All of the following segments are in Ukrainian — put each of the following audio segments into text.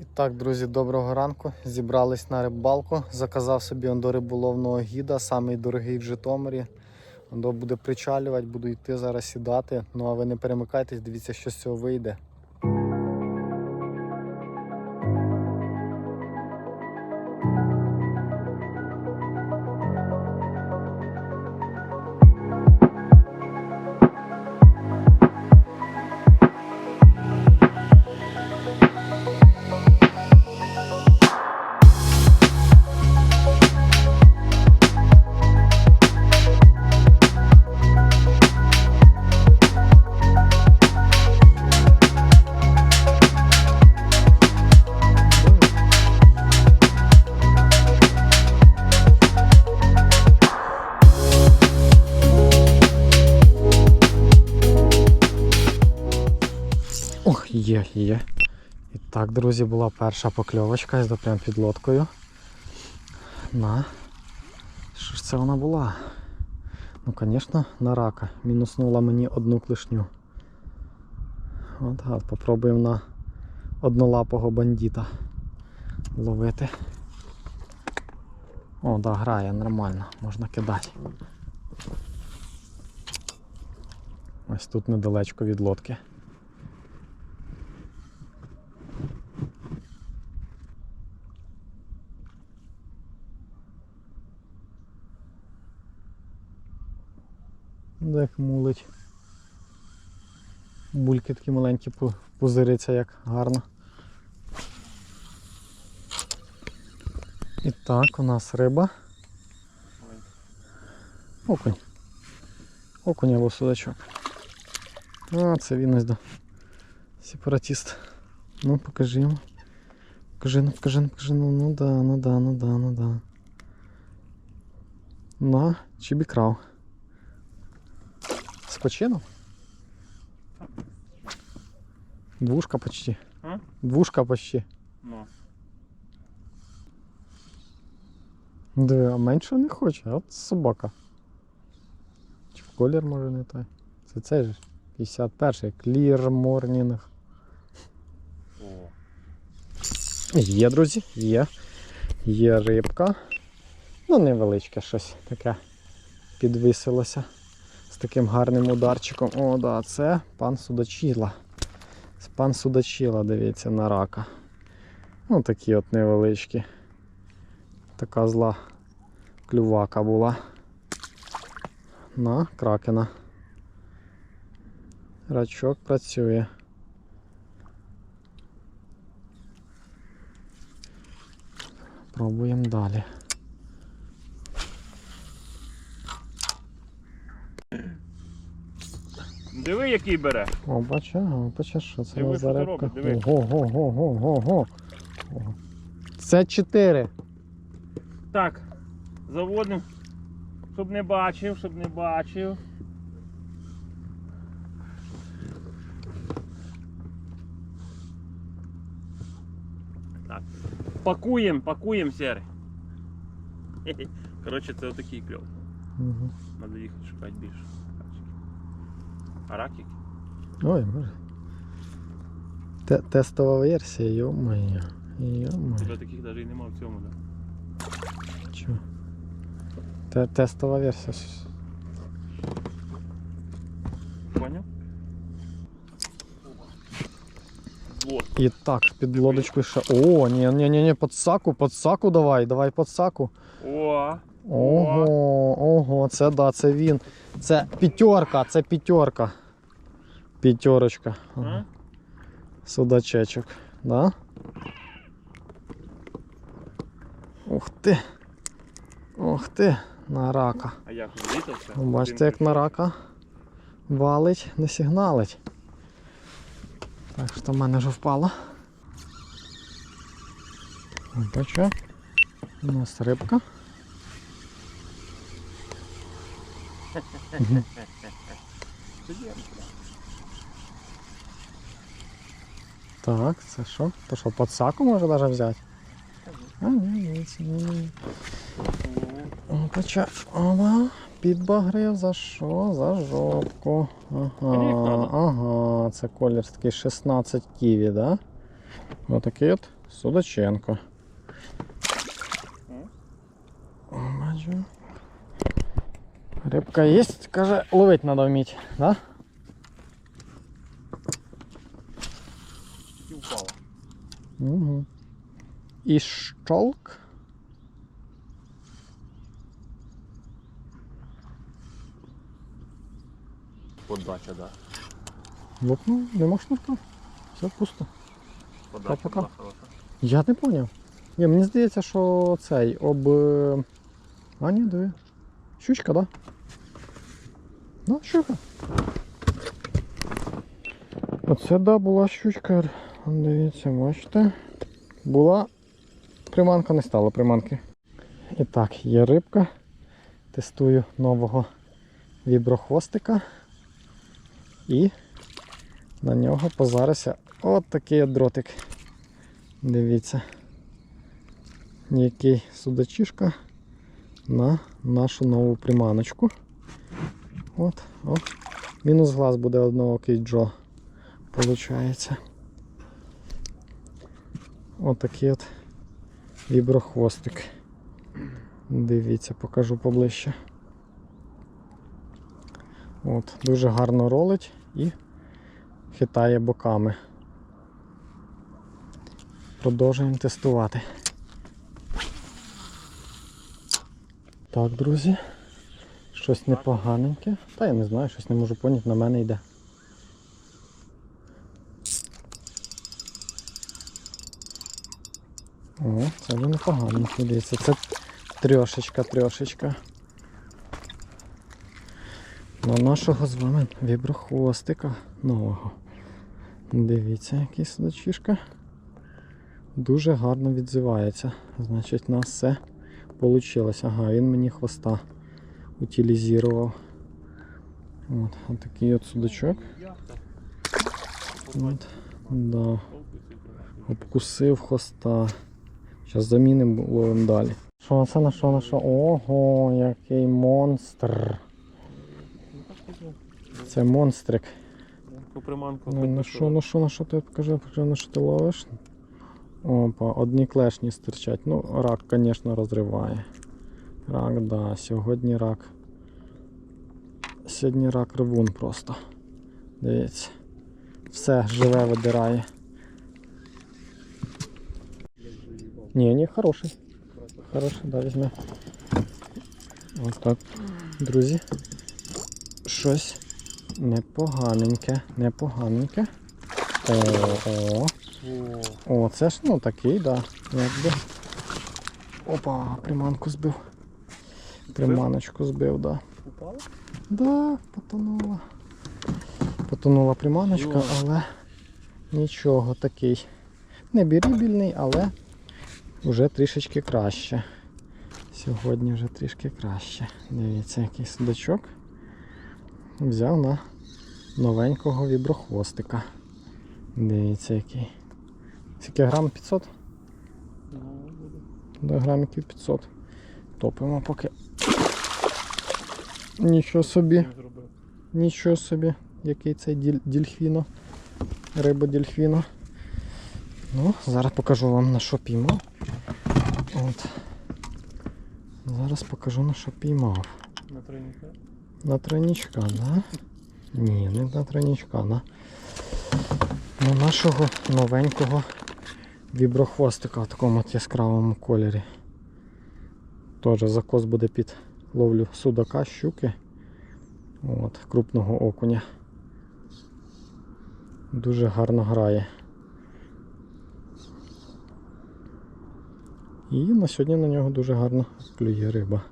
І так, друзі, доброго ранку. Зібрались на рибалку. Заказав собі до риболовного гіда, самий дорогий в Житомирі. Ондо буде причалювати, буду йти зараз сідати. Ну а ви не перемикайтесь, дивіться, що з цього вийде. Є, є. І так, друзі, була перша покльовочка, я прямо під лодкою. На. Що ж це вона була? Ну, звісно, на рака. Мінуснула мені одну клешню. От, гад, попробуємо на однолапого бандита ловити. О, да, грає нормально, можна кидати. Ось тут недалечко від лодки. Як мулить. Бульки такі маленькі пузириться як гарно. І так, у нас риба. Окунь. Окунь або судачок. А, це він ось до. Сепаратіст. Ну, покажи йому. Покажи, ну, покажи, ну, покажи, ну, ну да, ну да, ну да, ну да. На, чібікрав. С? Двушка почти. А? Двушка почти. Ну. Диви, а менше не хоче, от собака. Чи в колір може не той. Це цей же. 51-й. Clear Morning. Є, друзі, є. Є рибка. Ну, невеличке щось таке підвисилося. З таким гарним ударчиком. О, да, це пан Судачіла. Це Пан Судачіла, дивіться, на рака. Ну, такі от невеличкі. Така зла клювака була. На кракена. Рачок працює. Пробуємо далі. Диви, який бере. О, бачу, бачу, що це Диви, за що це робить, диви. Ого, ого, ого, ого. Ого. Це 4. Так, заводимо, щоб не бачив, щоб не бачив. Так. Пакуємо, пакуємо сери. Коротше, це отакий кльов. Угу. Треба їхати шукати більше. А ракік? Ой, боже. Те- Тестова версія, йо-моє. Йо-моє. Тебе таких навіть і нема в цьому, да? Чого? Те- Тестова версія. Поняв? Вот. І так, під лодочкою ще. О, ні, ні, ні, ні, під саку, під саку давай, давай під саку. О, Ого, ого, це да, це він. Це п'ятерка, це п'ятерка. П'ятерочка. Ага. Судачечок, да? Ух ти. Ух ти, на рака. А як злітався? Ну, Бачите, як на рака валить, не сигналить. Так що в мене вже впало. Бачу. У нас рибка. Так, це що? То що, подсаку може навіть взяти? А, ні, ні, це ні, ні. Опача, ова, підбагрив за що? За жопку. Ага, ага, це колір такий 16 ківі, да? Отакий от Судаченко. Бачу. Рибка є, каже, ловить треба вміти, да? І впала. Угу. І щолк. Подача, да. Лопнув, нема шнурка. Все пусто. Подача Пока. була хороша. Я не поняв. Ні, мені здається, що цей об. е, А, ні, диви. Щучка, да? Да, щука. Оце да, була щучка. Дивіться, бачите. Була. Приманка не стала приманки. І так, є рибка. Тестую нового віброхвостика. І на нього позарився от такий дротик. Дивіться. Який судачишка на нашу нову приманочку. От, о. Мінус глаз буде одного Джо. Получається. От такий от віброхвостик. Дивіться, покажу поближче. От, дуже гарно ролить і хитає боками. Продовжуємо тестувати. Так, друзі. Щось непоганеньке. Та я не знаю, щось не можу поняти, на мене йде. О, це вже непоганеньке, дивіться. Це трьошечка, трьошечка. На нашого з вами віброхвостика нового. Дивіться, який судачишка. Дуже гарно відзивається. Значить, у нас все вийшло. Ага, він мені хвоста утилізував. От, от такий от судачок. От, да, обкусив хвоста. Зараз замінимо ловимо далі. Що це на що на що? Ого, який монстр. Це монстрик. Приманку. Ну, на що, на що, на що ти покажи, покажи, на що ти ловиш? Опа, одні клешні стирчать. Ну, рак, звісно, розриває. Рак, да, сьогодні рак. Сьогодні рак ревун просто. Дивіться. Все живе видирає. Ні, ні, хороший. Хороший, да, візьме. Ось так. Друзі. Щось непоганеньке, непоганеньке. О, о. О, це ж ну такий, да. Якби. Опа, приманку збив. Приманочку збив, да. упала? Да, потонула. Потонула приманочка, Йо. але нічого такий. Не бірібільний, але вже трішечки краще. Сьогодні вже трішки краще. Дивіться, який судачок. Взяв на новенького віброхвостика. Дивіться, який. Скільки грам 500? Ну. До грамів 500. Топимо поки. Нічого собі. Нічого собі, який цей діль, дільфіно. Риба дільфіно. Ну, зараз покажу вам на що піймав. От. Зараз покажу на що піймав. На тройника. На тройнічка, да? Ні, не на тройнічка, на, на нашого новенького віброхвостика в такому от яскравому кольорі. Теж закос буде під ловлю судака, щуки. От, крупного окуня. Дуже гарно грає. І на сьогодні на нього дуже гарно клює риба.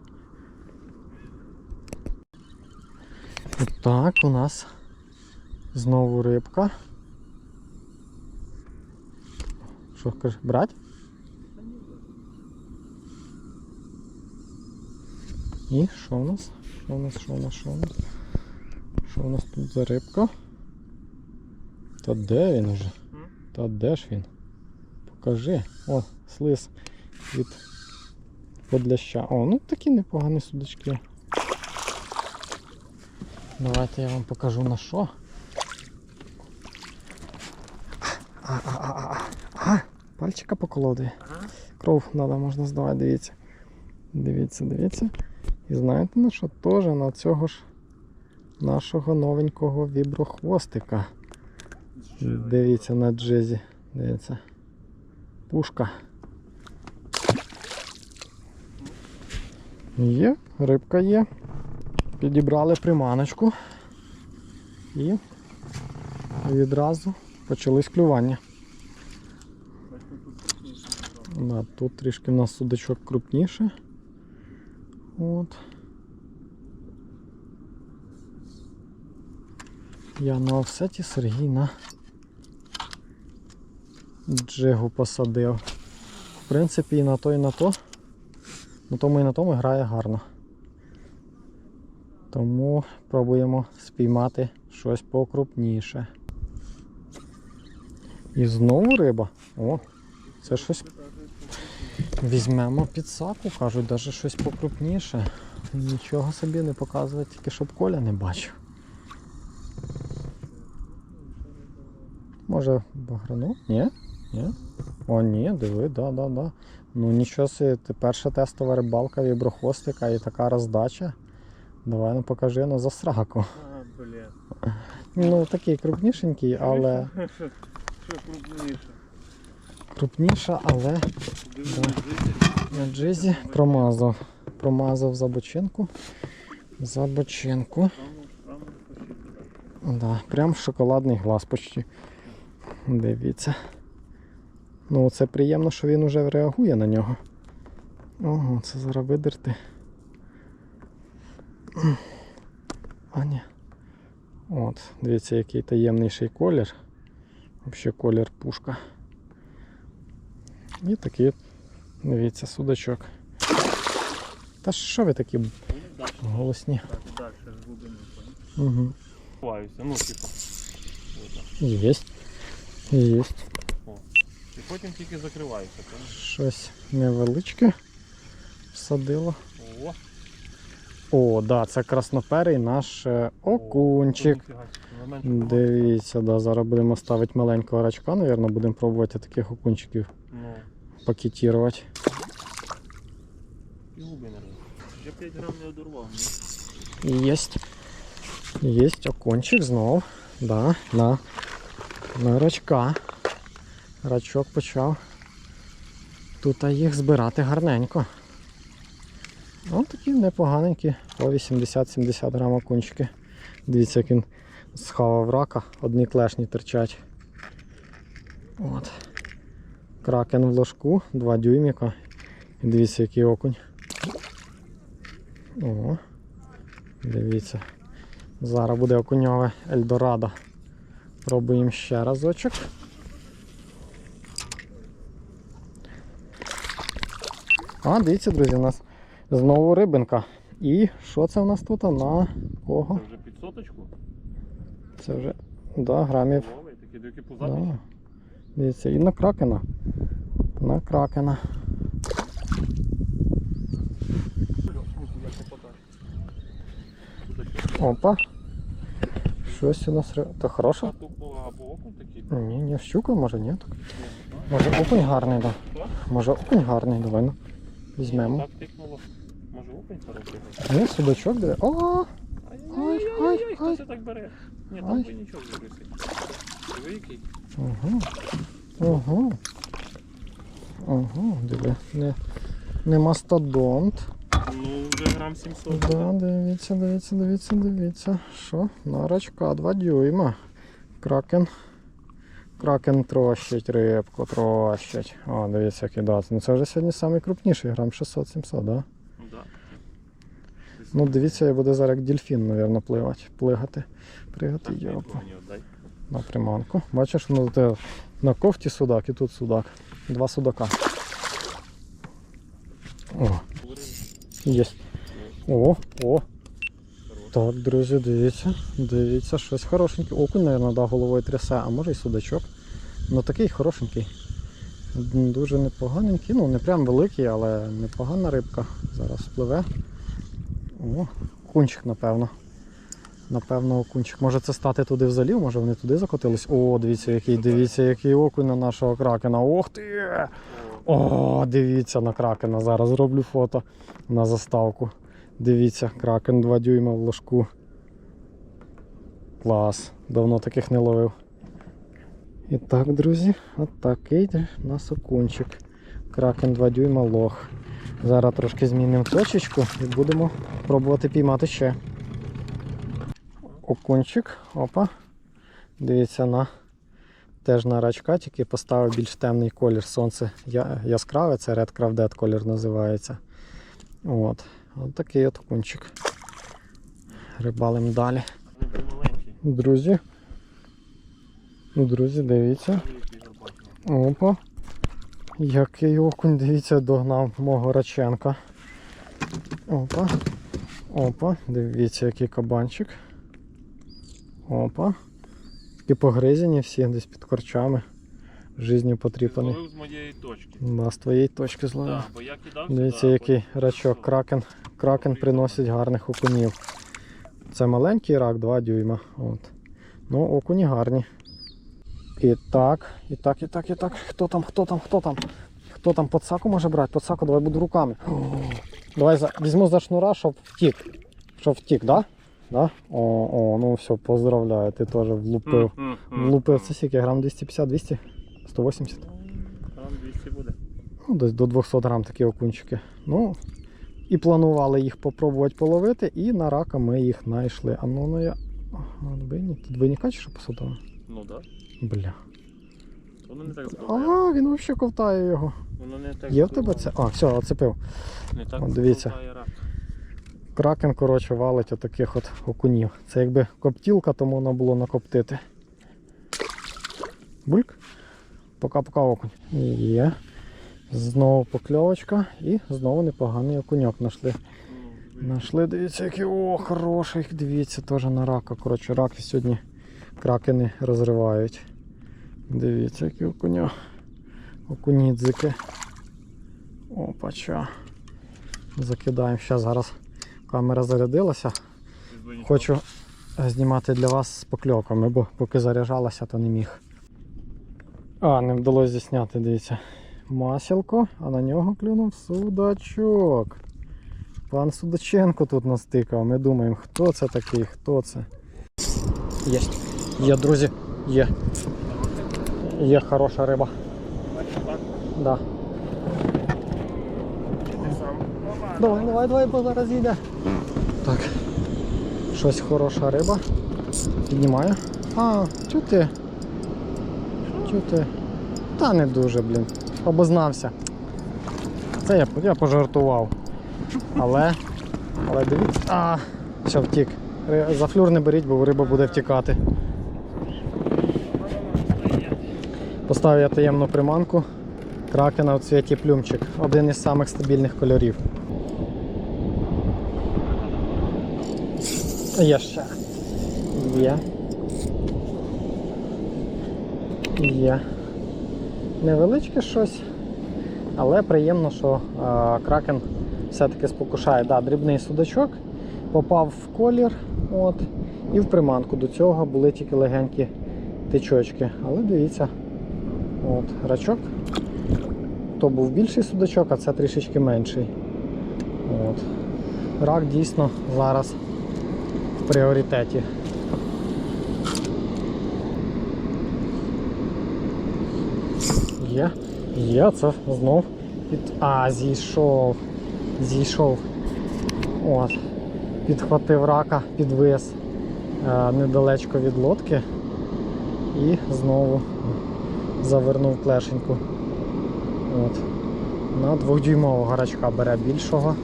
І Так, у нас знову рибка. Що каже, брать? І що у нас? Що у нас, що у нас, що у нас? Що у нас тут за рибка? Та де він уже? Та де ж він? Покажи. О, слиз від подляща. О, ну такі непогані судачки. Давайте я вам покажу на що. А, а, а, а, а. Пальчика поколодує. Кров треба можна здавати, дивіться. Дивіться, дивіться. І знаєте на що? Теж на цього ж нашого новенького віброхвостика. Дивіться на джезі. Дивіться. Пушка. Є, рибка є. Підібрали приманочку. І відразу почались клювання. Да, тут трішки в нас судачок крупніше. От. Я на офсеті Сергій на джигу посадив. В принципі, і на то, і на то. На тому і на тому грає гарно. Тому пробуємо спіймати щось покрупніше. І знову риба. О, це щось візьмемо під саку, кажуть, навіть щось покрупніше. Нічого собі не показує, тільки щоб Коля не бачив. Може баграну? Ні? Ні? О, ні, диви, да, да, да. Ну нічого собі, перша тестова рибалка віброхвостика і така роздача. Давай ну покажи ну за сраку. А, блін. Ну такий крупнішенький, але що крупніше? Крупніша, але на джизі промазав. Промазав за бочинку. За. Да, прям шоколадний глаз почти. Дивіться. Ну, це приємно, що він уже реагує на нього. Ого, це зараз видерти. А. От, дивіться, який таємніший колір. Взагалі колір пушка. І такий, дивіться, судачок. Та що ви такі голосні? далі з. Угу. Ховаюся, ну типу. Єсть. Єсть. І потім тільки закриваюся. Щось невеличке всадило. О, О, да, це красноперий наш е, окунчик. Дивіться, да, зараз будемо ставити маленького рачка, напевно, будемо пробувати таких окунчиків пакетувати. не 5 грам не одорвав? Єсть. Єсть окунчик знов. Да, на, на рачка. Рачок почав. Тут їх збирати гарненько. Ось такі непоганенькі, по 80-70 грам окунчики. Дивіться, як він схавав рака, одні клешні терчать. От. Кракен в ложку, 2 дюйміка. І дивіться, який окунь. О. Дивіться. Зараз буде окуньове Ельдорадо. Пробуємо ще разочок. А, дивіться, друзі, у нас знову рибинка. І що це у нас тут? На кого? Це вже під соточку. Це вже да, грамів. Такі. Да. Дивіться, і на кракена. На кракена. Опа. Щось у нас. окунь такий. Ні, ні, щука, може, ні. Так. Може окунь гарний, да. Може окунь гарний, давай ну. Візьмемо. Так окунь хороший. Ні, судачок диви. О! Ай-яй-яй, ай, хто це так бере? Ні, там би нічого. Диви який. Угу. Угу. Угу, диви. Не, не мастодонт. Ну, вже грам 700. Да, дивіться, дивіться, дивіться, дивіться. Що? На рачка 2 дюйма. Кракен. Кракен трощить рибку, трощить. О, дивіться, який да. Ну це вже сьогодні найкрупніший, грам 600-700, да? Ну, да. Ну дивіться, я буде зараз як дельфін, мабуть, пливати, плигати. Пригати отдай. На приманку. Бачиш, ну, те, на кофті судак і тут судак. Два судака. О, є. О, о. Так, друзі, дивіться. Дивіться, щось хорошеньке. Окунь, мабуть, да, головою трясе, а може і судачок. Ну такий хорошенький. Дуже непоганенький. Ну, не прям великий, але непогана рибка. Зараз спливе. О, кунчик, напевно. Напевно, окунчик. Може це стати туди в залів, може вони туди закотились. О, дивіться, який, дивіться, який окунь на нашого кракена. Ох ти! О, дивіться на кракена. Зараз зроблю фото на заставку. Дивіться, кракен 2 дюйма в ложку. Клас. Давно таких не ловив. І так, друзі, от у нас окунчик. Кракен 2 дюйма лох. Зараз трошки змінимо точечку і будемо пробувати піймати ще. Окунчик. Опа. Дивіться на теж на рачка, тільки поставив більш темний колір. Сонце яскраве, це Red Craft Dead колір називається. От. От такий от окунчик. Рибалим далі. Друзі. Друзі, дивіться. Опа. Який окунь, дивіться, догнав мого раченка. Опа. Опа. Дивіться, який кабанчик. Опа. Такі погризені всі десь під корчами. Жизнью потріпаний. Зловив з моєї точки. Да, з твоєї точки зловив. Бо я кидав Дивіться, сюди, який потім- рачок. Кракен. Кракен приносить гарних окунів. Це маленький рак, 2 дюйма. От. Ну, окуні гарні. І так, і так, і так, і так. Хто там, хто там, хто там? Хто там подсаку може брати? Подсаку, давай буду руками. Давай за, візьму за шнура, щоб втік. Щоб втік, да? Да? О, о, ну все, поздравляю, ти теж влупив. Влупив це скільки? Грам 250, 200? 180? Там 200 буде. Ну, десь до 200 грам такі окунчики. Ну, і планували їх попробувати половити, і на рака ми їх знайшли. А ну, ну я. Ти двойника чи що посадив? Ну так. Бля. Воно не так збиває. А, він взагалі ковтає його. Воно не так Є в тебе це? А, все, оцепив. Не так От дивіться. рак. Кракен, коротше, валить отаких от окунів. Це якби коптілка, тому воно було накоптити. Бульк. Пока-пока окунь. Є. Знову покльовочка і знову непоганий окуньок знайшли. Ну, Нашли, дивіться, який о, хороший, дивіться, теж на рака. Коротше, раки сьогодні кракени розривають. Дивіться, які окуня. Окунідзики. Опача. Закидаємо. Ще зараз камера зарядилася. Хочу знімати для вас з покльовками, бо поки заряджалася, то не міг. А, не вдалося зісняти, дивіться. Масілко, а на нього клюнув судачок. Пан Судаченко тут настикав. Ми думаємо, хто це такий, хто це. Є. Є, друзі, є. Є хороша риба. Да. Давай, давай, давай, бо зараз йде. Так. Щось хороша риба. Піднімаю. А, чути. Чути. Та не дуже, блін. Обознався. Це я, я пожартував. Але. Але дивіться. А, все, втік. За флюр не беріть, бо риба буде втікати. Поставив я таємну приманку. Кракена у цвіті плюмчик. Один із самих стабільних кольорів. Є ще. Є. Є. Невеличке щось, але приємно, що е, кракен все-таки спокушає. Да, дрібний судачок, попав в колір от, і в приманку. До цього були тільки легенькі тичочки. Але дивіться, от, рачок. То був більший судачок, а це трішечки менший. От. Рак дійсно зараз в пріоритеті. Є, є, це знов під. А, зійшов. Зійшов. От. Підхватив рака, підвис е, недалечко від лодки і знову завернув плешеньку. От. На двохдюймового гарачка бере більшого.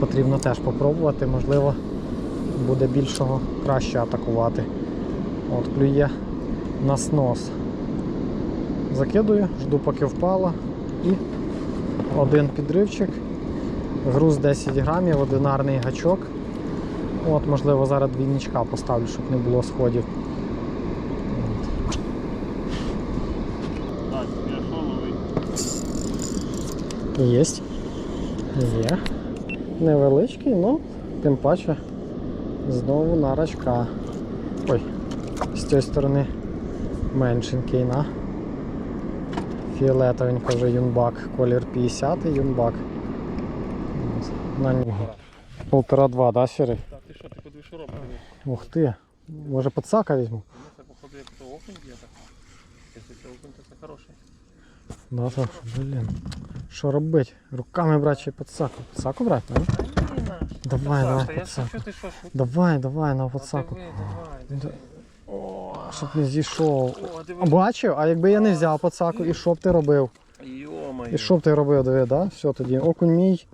Потрібно теж попробувати, можливо, буде більшого краще атакувати. От клює на снос. Закидую, жду поки впало. І один підривчик. Груз 10 грамів, одинарний гачок. От, можливо, зараз двійничка поставлю, щоб не було сходів. От. Так, я що ловить? Єсть. Є. Невеличкий, ну, тим паче Знову нарачка. Ой, з цієї сторони меншенький на. Фіолетовенька вже юнбак. Колір 50 юнбак. На нього. Полтора-два, да, сірий? Так, ти що, ти що робиш? Ух ти. Може подсака візьму? Ну, це походу як то окунь є так. Якщо це окунь, то це хороший. Да, так, блін. Що робити? Руками брати чи подсаку? Подсаку брати, да? Давай, давай, подсаку. Давай, давай на подсаку. Щоб не зійшов. Бачив? А якби я не взяв подсаку, і що б ти робив? І що б ти робив, диви, да? Все тоді, окунь мій.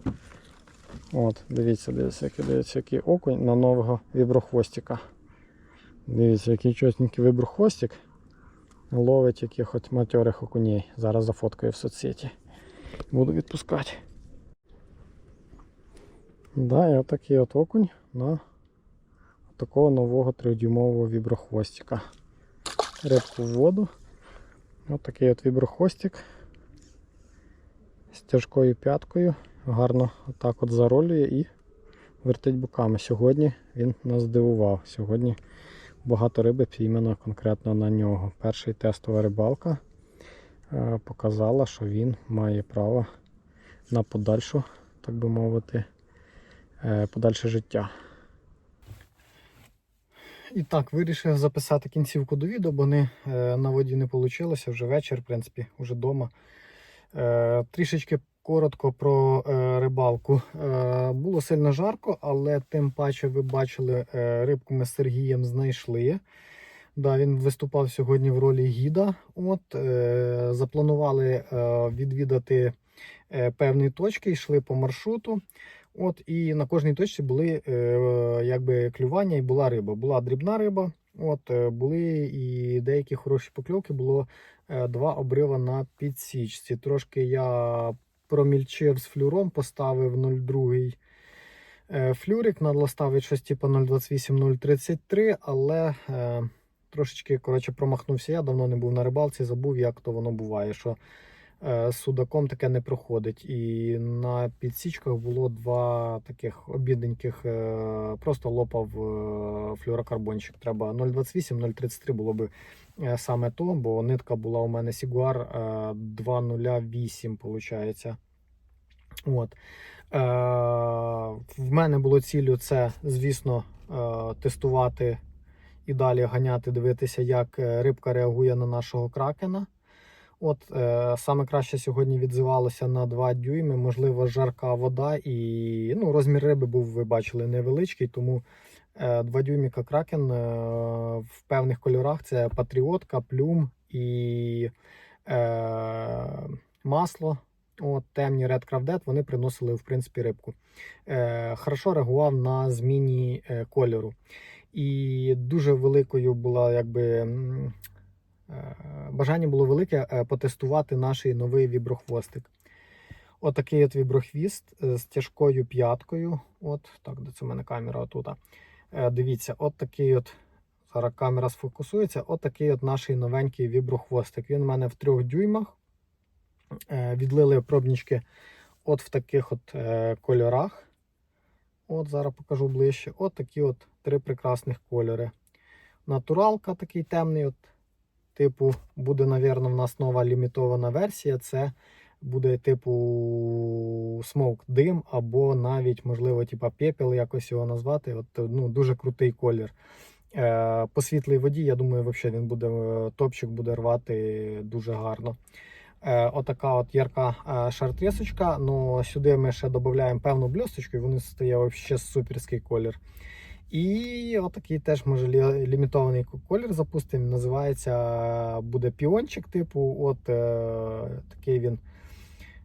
От, дивіться, дивіться, який, дивіться, який окунь на нового віброхвостика. Дивіться, який чотенький віброхвостик. Ловить якихось материх окуней. Зараз зафоткаю в соцсеті. Буду відпускати. Да, і отакий от окунь на такого нового 3-дюймового віброхвостика. Рибку в воду. Ось такий от віброхвостик з тяжкою п'яткою. Гарно отак от заролює і вертить боками. Сьогодні він нас здивував. Сьогодні багато риби піймано конкретно на нього. Перша тестова рибалка е, показала, що він має право на подальшу, так би мовити, е, подальше життя. І так, вирішив записати кінцівку до відео, бо не, на воді не вийшло. Вже вечір, в принципі, вже вдома. Е, трішечки коротко про е, рибалку. Е, було сильно жарко, але тим паче ви бачили, е, рибку ми з Сергієм знайшли. Да, він виступав сьогодні в ролі гіда. От, запланували відвідати певні точки, йшли по маршруту. От, і на кожній точці були якби клювання і була риба. Була дрібна риба, от, були і деякі хороші покльовки. Було два обрива на підсічці. Трошки я промільчив з флюром, поставив 0,2 е, флюрик, надо ставить щось типу 0,28-0,33, але е, трошечки коротше, промахнувся. Я давно не був на рибалці, забув, як то воно буває. що судаком таке не проходить. І на підсічках було два таких обідненьких, е, просто лопав е, флюорокарбончик. Треба 0,28-0,33 було би е, саме то, бо нитка була у мене Сігуар е, 2,08, виходить. От. Е, в мене було ціллю це, звісно, е, тестувати і далі ганяти, дивитися, як е, рибка реагує на нашого кракена. От е, саме краще сьогодні відзивалося на 2 дюйми, можливо, жарка вода, і ну, розмір риби був, ви бачили, невеличкий, тому е, 2 дюйміка кракен е, в певних кольорах це патріотка, плюм і е, масло. От, темні Red Craft вони приносили в принципі рибку. Е, хорошо реагував на зміні е, кольору. І дуже великою була якби. Е, Бажання було велике е, потестувати наш новий віброхвостик. Отакий от віброхвіст е, з тяжкою п'яткою. От, так, де це мене камера отут. Е, Дивіться, от такий от. Зараз камера сфокусується. От от наш новенький віброхвостик. Він у мене в трьох дюймах. Відлили пробнички от в таких от кольорах. От зараз покажу ближче. От такі от три прекрасних кольори. Натуралка такий темний. от Типу, буде, напевно, в нас нова лімітована версія. Це буде типу smoke дим, або навіть, можливо, типа пепел, якось його назвати. От, ну, Дуже крутий колір. Е, по світлій воді, я думаю, взагалі він буде е, топчик буде рвати дуже гарно. Е, отака от ярка е, шартресочка. Ну, сюди ми ще додаємо певну бльосточку, і вони стає взагалі суперський колір. І отакий теж може лімітований колір запустимо. Називається буде піончик, типу. От е, такий він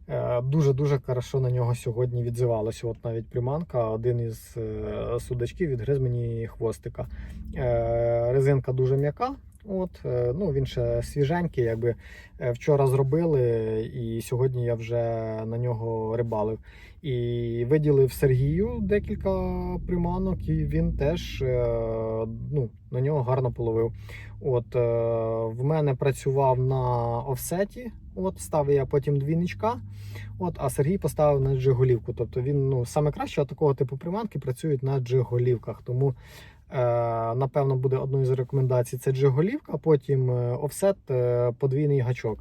е, дуже-дуже хорошо на нього сьогодні відзивалося. От навіть приманка, один із е, судачків відгриз мені хвостика. Е, резинка дуже м'яка. От, е, ну, він ще свіженький, якби е, вчора зробили, і сьогодні я вже на нього рибалив. І виділив Сергію декілька приманок, і він теж е, ну, на нього гарно половив. От е, в мене працював на офсеті От, ставив я потім двійничка, от, а Сергій поставив на джиголівку. Тобто він ну, саме краще такого типу приманки працюють на джиголівках. Тому, е, напевно, буде одною з рекомендацій це джиголівка, потім е, офсет, подвійний гачок.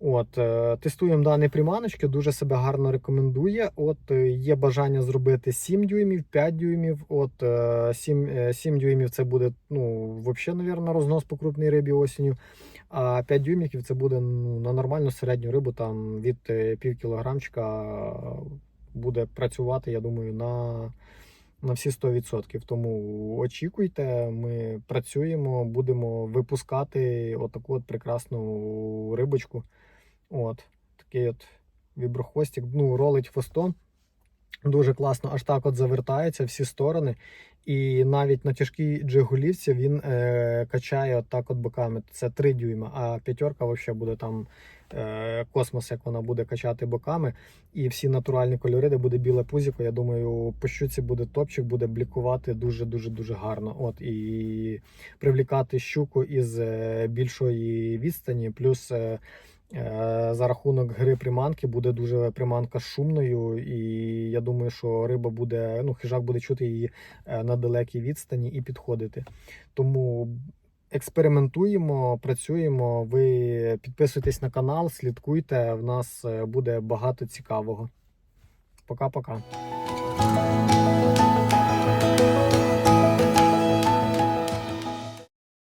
От, е, тестуємо дані приманочки, дуже себе гарно рекомендує. От е, є бажання зробити 7 дюймів, 5 дюймів. От е, 7, е, 7 дюймів це буде ну, взагалі, мабуть, рознос по крупній рибі осінню. А 5 дюймів це буде ну, на нормальну середню рибу, там від пів кілограмчика буде працювати, я думаю, на, на всі 100%. Тому очікуйте, ми працюємо, будемо випускати отаку от прекрасну рибочку. От, такий от віброхвостик, ну, ролить хвостом. Дуже класно, аж так от завертається всі сторони. І навіть на тяжкій джигулівці він е, качає от так от боками. Це 3 дюйма, а п'ятерка взагалі буде там е, космос, як вона буде качати боками. І всі натуральні кольори, де буде біле пузіко. Я думаю, по щуці буде топчик, буде блікувати дуже-дуже дуже гарно. От і привлікати щуку із е, більшої відстані, плюс. Е, За рахунок гри приманки буде дуже приманка шумною, і я думаю, що риба буде, ну, хижак буде чути її е, на далекій відстані і підходити. Тому експериментуємо, працюємо. Ви підписуйтесь на канал, слідкуйте. В нас е, буде багато цікавого. Пока-пока.